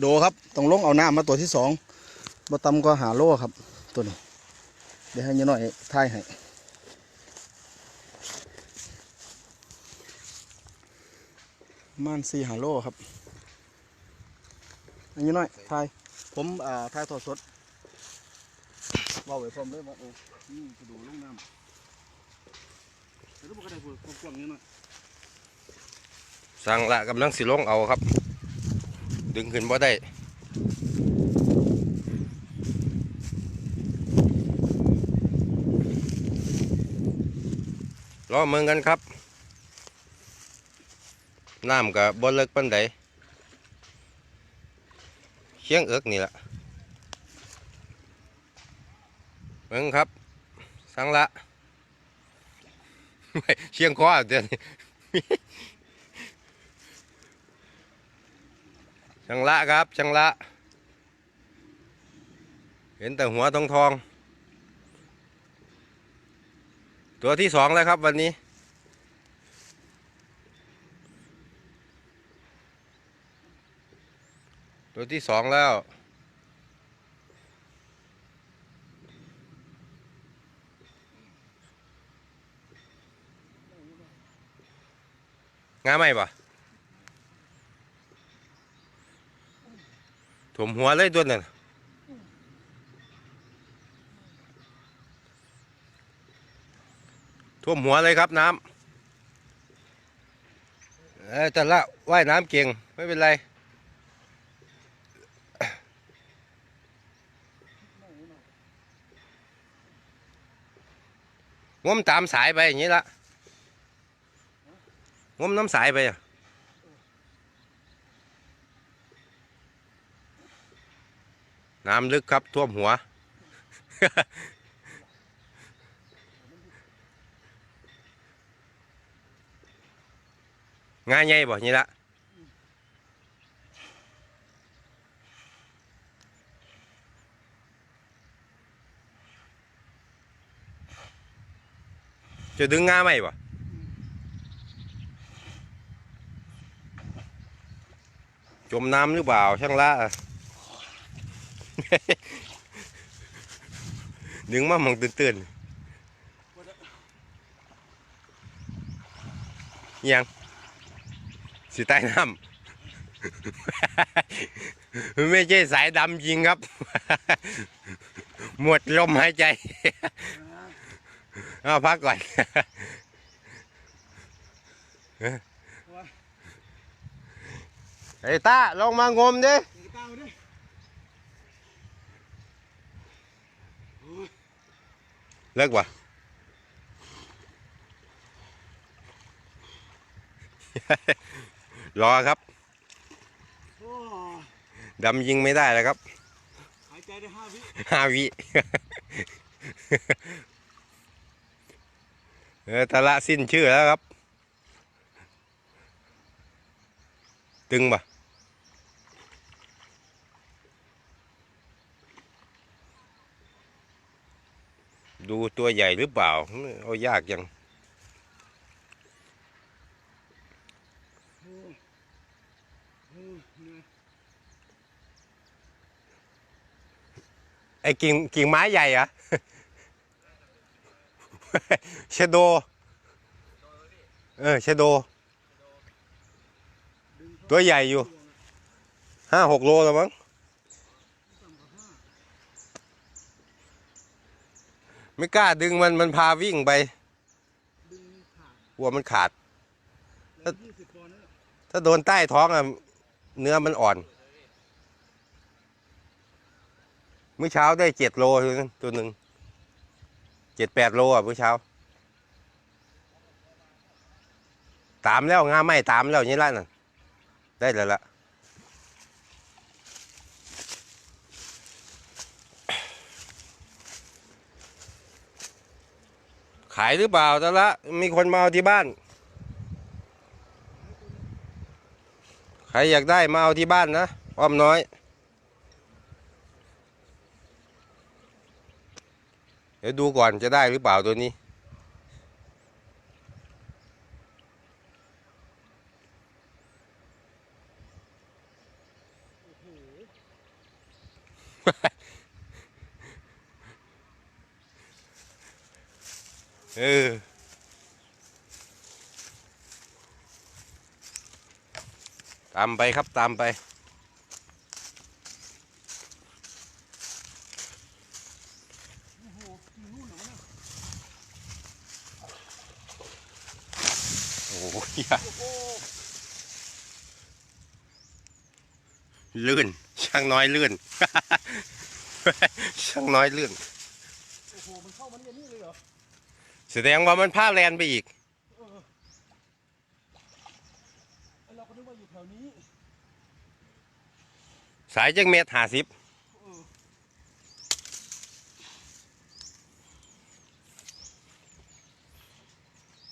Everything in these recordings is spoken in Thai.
โดครับต้องลงเอาน้ำมาตัวที่สองบ่ต่ำก็หาโลครับ ตัวนี้ เดี๋ยวให้ยายน้อยทายให้ประมันสี่หาโลครับอันนี้น้อยทายผมอ่าทายทอดสดเว่าไว้พร้อมเลยว่าโอ้นี่กระดูลงน้ำแต่รูปกระไดพูดกว้างๆนี้หน่อยสั่งละกำลังสิลงเอาครับ ดึงขึ้นบ่ได้รอเมืองกันครับ น้ำกับบ่เลิกปันใดเชียงเอิกนี่แหละเมืองครับ สังละเชียงคอเดี๋ยวนี้ ช่างละครับช่างละ เห็นแต่หัวทองทอง ตัวที่สองแล้วครับวันนี้ ตัวที่สองแล้วงาไหมปะ ถมหัวเลยตัวนั้นท่วมหัวเลยครับน้ำเอ้ยแต่ละว่ายน้ำเก่ง ไม่เป็นไรงมตามสายไปอย่างนี้ละงมน้ำสายไปอะ น้ำลึกครับท่วมหัว ง่ายใหญ่บ่นี่ละจะดึงง่าไหมบ่จมน้ำหรือเปล่าช่างละ ดึงมามองตื่นๆยังสิใต้น้ำไม่ใช่สายดำจริงครับ หมดลมหายใจ เอาพักก่อนไอ้ตาลงมางมดิ ตามมาดิ เลิกวะรอครับโอ้ดำยิงไม่ได้แล้วครับหายใจได้ห้าวิห้าวิเออทะละสิ้นชื่อแล้วครับ ตึงปะ ดูตัวใหญ่หรือเปล่า เอายากยังไอ้กิ่งกิ่งไม้ใหญ่อะเชโด เออเชโด ตัวใหญ่อยู่ห้าหกโลแล้วมั้ง ไม่กล้าดึงมันมันพาวิ่งไปดึงขาดกลัวมันขาด แล้วยี่สิบปอนด์นั่นแหละถ้าโดนใต้ท้องอะเนื้อมันอ่อน เมื่อเช้าได้เจ็ดโลตัวหนึ่งเจ็ดแปดโลอะเมื่อเช้า ตามแล้วงาไม่ตามแล้วนี่ละน่ะได้แล้วละ ขายหรือเปล่าแต่ละ มีคนมาเอาที่บ้าน ใครอยากได้มาเอาที่บ้านนะ อ้อมน้อย เดี๋ยวดูก่อนจะได้หรือเปล่าตัวนี้ เออตามไปครับตามไป โอ้ยลื่น ช่างน้อยลื่น ช่างน้อยลื่น โอ้โห มันเข้ามาเนี่ยนี่เลยเหรอ แสดงว่ามันพาแลนไปอีกเออไอเราก็นึกว่าอยู่แถวนี้ สายจังเมตรหาสิบเออ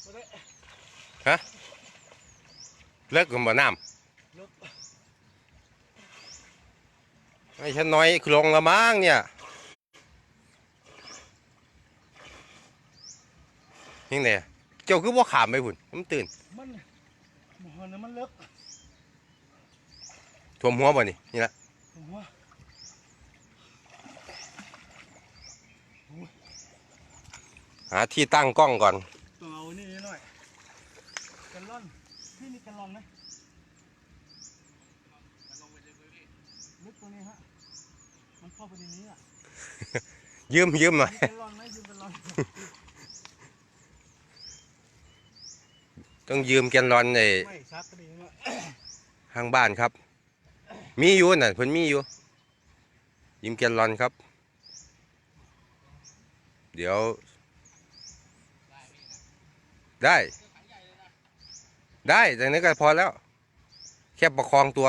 มาได้เลิกกับบ่น้เลิกำไอ้ช่างน้อยลงละมั้งเนี่ย ยังไงเจ้าคือบ่ขามไปพุ่นมันตื่นมันหมอนนะมันเลิกท่วมหัวบ่นี่นี่ละผมว่าหาที่ตั้งกล้องก่อนต้องเอานี่หน่อยกันล่อนพี่มีกันลอนไหมลึกตัวนี้ฮะมันเข้าไปในนี้อะยืมยืมหน่อยมีกันลอนไหมยืมกันลอน ต้องยืมแกนลอนในไม่ซักก็ดีนะทางบ้านครับ มีอยู่น่ะเพิ่นมีอยู่ ยืมแกนลอนครับ เดี๋ยว ได้ ได้แต่นี้ก็พอแล้ว แค่ประคองตัว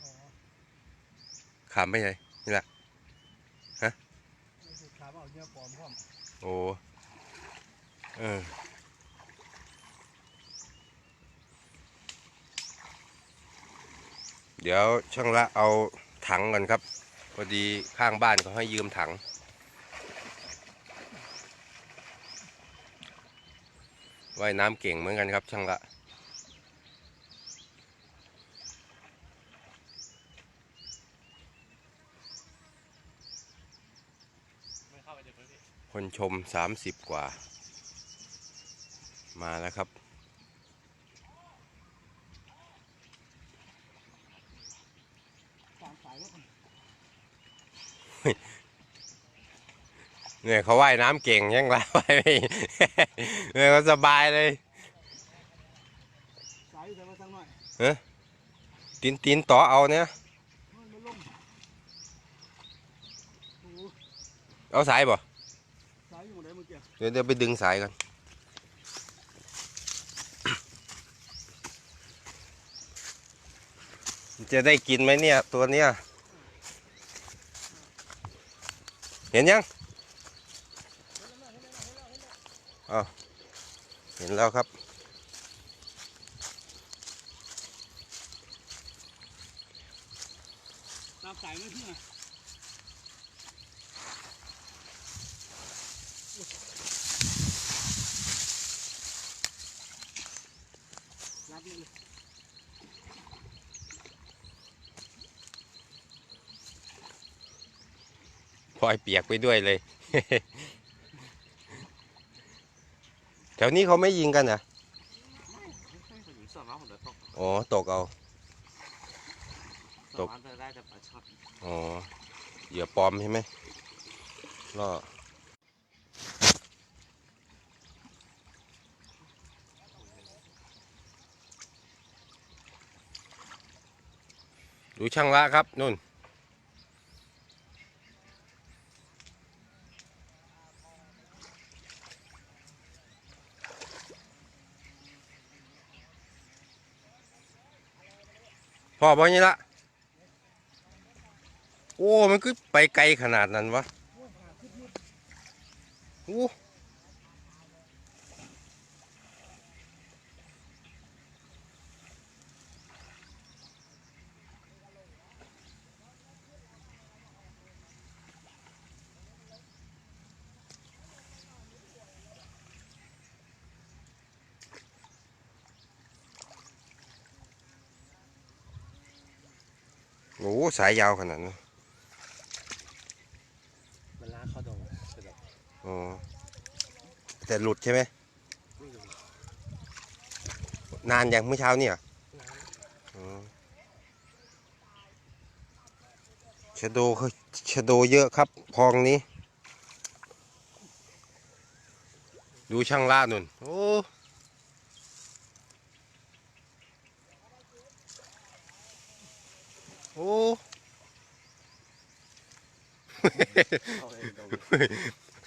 อ๋อขามไปไหนไม่ใช่ ขาเอาเนื้อปลอมพร้อมโอ้เออเดี๋ยวช่างละเอาถังกันครับพอดีข้างบ้านเขาให้ยืมถัง ว่ายน้ำเก่งเหมือนกันครับช่างละ ไม่เข้าไปเดี๋ยวพี่ คนชม 30 กว่า มาแล้วครับสามสายแล้วกันเนี่ยเขาว่ายน้ำเก่งยังละว่ายไม่เนี่ยเขาสบายเลยสายอยู่แต่ว่าสักหน่อยตีนตีนต่อเอาเนี่ยมันไม่ลงโอ้โหเอาสายบ่สายอยู่ไหน เดี๋ยวเดี๋ยวไปดึงสายกันจะได้กินไหมเนี่ย ตัวเนี้ย เห็นยังอ้าวเห็นแล้วครับ ตามสายไหมพี่น่ะรับนี่เลย พล อยเปียกไปด้วยเลย แถวนี้เขาไม่ยิงกันนะสามารถผมจะตกอ๋อ ตกเอา ตกได้แต่ชอตอ๋อ เหยื่อปลอมใช่ไหมล่อดูช่างละครับนุ่น พ่อบอกนี่ละโอ้ มันคือไปไกลขนาดนั้นวะโอ้ โอ้สายยาวขนาดนั้นมันลากเข้าตรงกระดกอ๋อแต่หลุดใช่ไหมไม่รู้นานอย่างเมื่อเช้าเนี่ยอ๋อชะโดเขาชะโดเยอะครับพองนี้ ดูช่างล่านุ่นโอ้ โอ้ เข้าเองตรง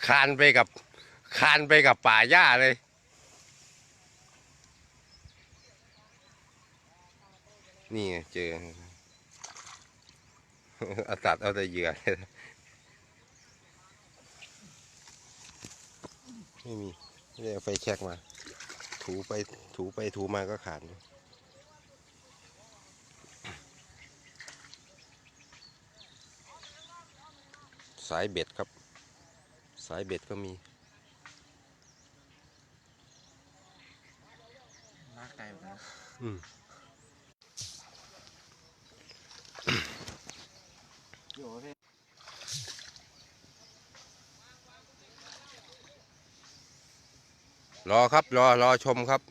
คานไปกับ คานไปกับป่าหญ้าเลย นี่ไงเจอเอาตัดเอาแต่เหยื่อไม่มีไม่ได้เอาไฟแช็กมา ถูไปถูไปถูมาก็ขาดอยู่สายเบ็ดครับ สายเบ็ดก็มีลากไกลเหมือนกันอืมโย่เพ่รอครับรอรอชมครับ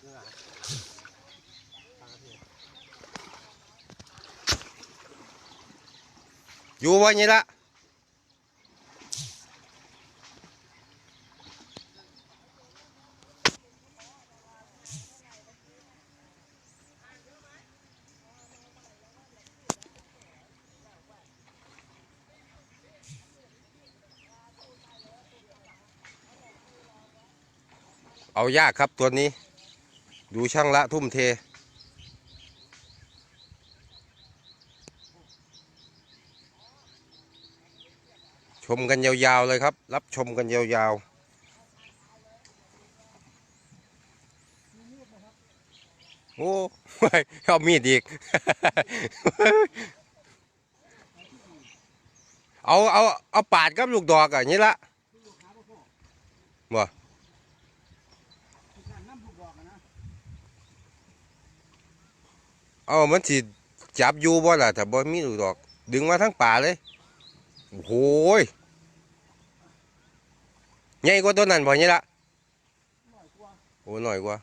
เรื่องอะไรฟังครับพี่ อยู่วะนี่ละเอายากครับตัวนี้ ดูช่างละทุ่มเท ชมกันยาวๆเลยครับ รับชมกันยาวๆโอ้ยเอามีดอีก เอา เอา เอาปาดกับลูกดอกอะนี่ละบ่น้ำผูกดอกอะนะเอามันสิจับอยู่บ่ล่ะถ้าบ่มีลูกดอก ดึงมาทั้งป่าเลย โอ้ย ใหญ่กว่าตัวนั้นบ่นี่ละหน่อยกว่าโอ้หน่อยกว่า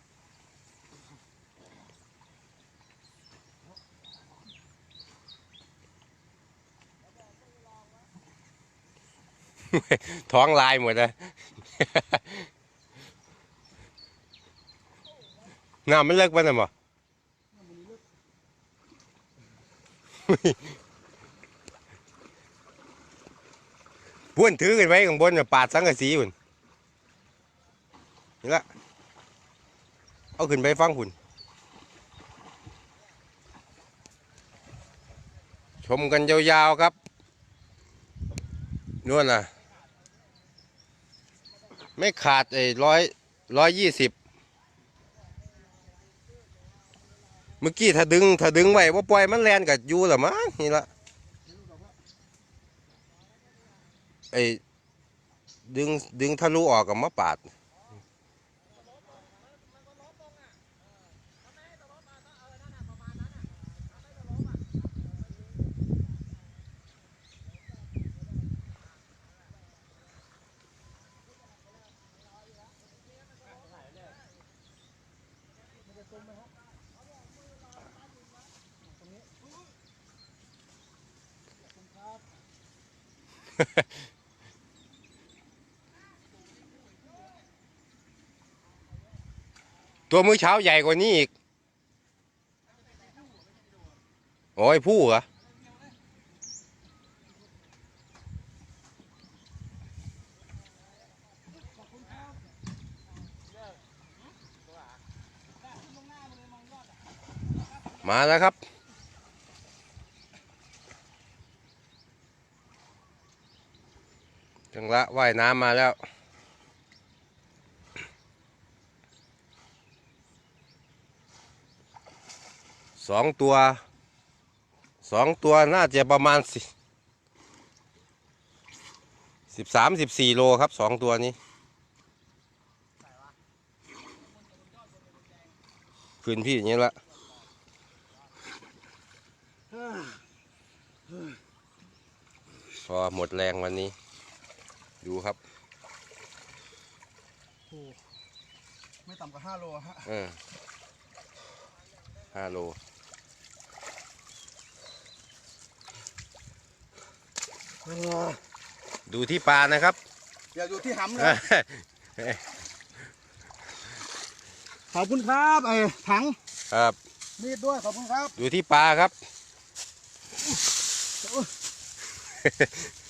ท้องลายหมดเลยน้ำมันเลิกไปน่ะบ่บ้วนถือกันไว้ข้างบนน่ะปาดสังกะสีพุ่น นี่ละเอาขึ้นไปฟังพุ่นชมกันยาวๆครับนู่นน่ะ ไม่ขาดไอ้ร้อยร้อยยี่สิบเมื่อกี้ถ้าดึงถ้าดึงไว้ว่าปล่อยมันแลนกับยูหรอมั้งนี่ละไอ้ดึงดึงทะลุออกกับมะปาด ตัวมื้อเช้าใหญ่กว่านี้อีก โอ้ยผู้เหรอมาแล้วครับ จังละว่ายน้ำมาแล้ว สองตัว สองตัวน่าจะประมาณสิสิบสามสิบสี่โลครับสองตัวนี้ คืนพี่อย่างนี้ละพอหมดแรงวันนี้ ดูครับโอ้ไม่ต่ำกว่าห้าโลฮะเออห้าโลดูที่ปลานะครับ อย่าอยู่ที่หำนะขอบคุณครับไอ้ถังครับมีดด้วยขอบคุณครับ ดูที่ปลาครับไอ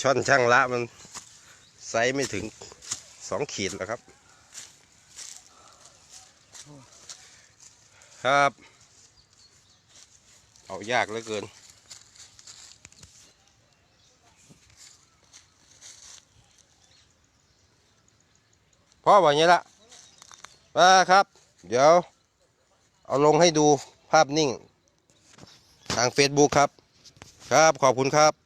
ช่อนช่างละมันไซส์ไม่ถึงสองขีดแล้วครับ ครับ เอายากเหลือเกิน พ่อบอกอย่างนี้ละมาครับ เดี๋ยว เอาลงให้ดูภาพนิ่ง ทาง Facebook ครับ ครับขอบคุณครับ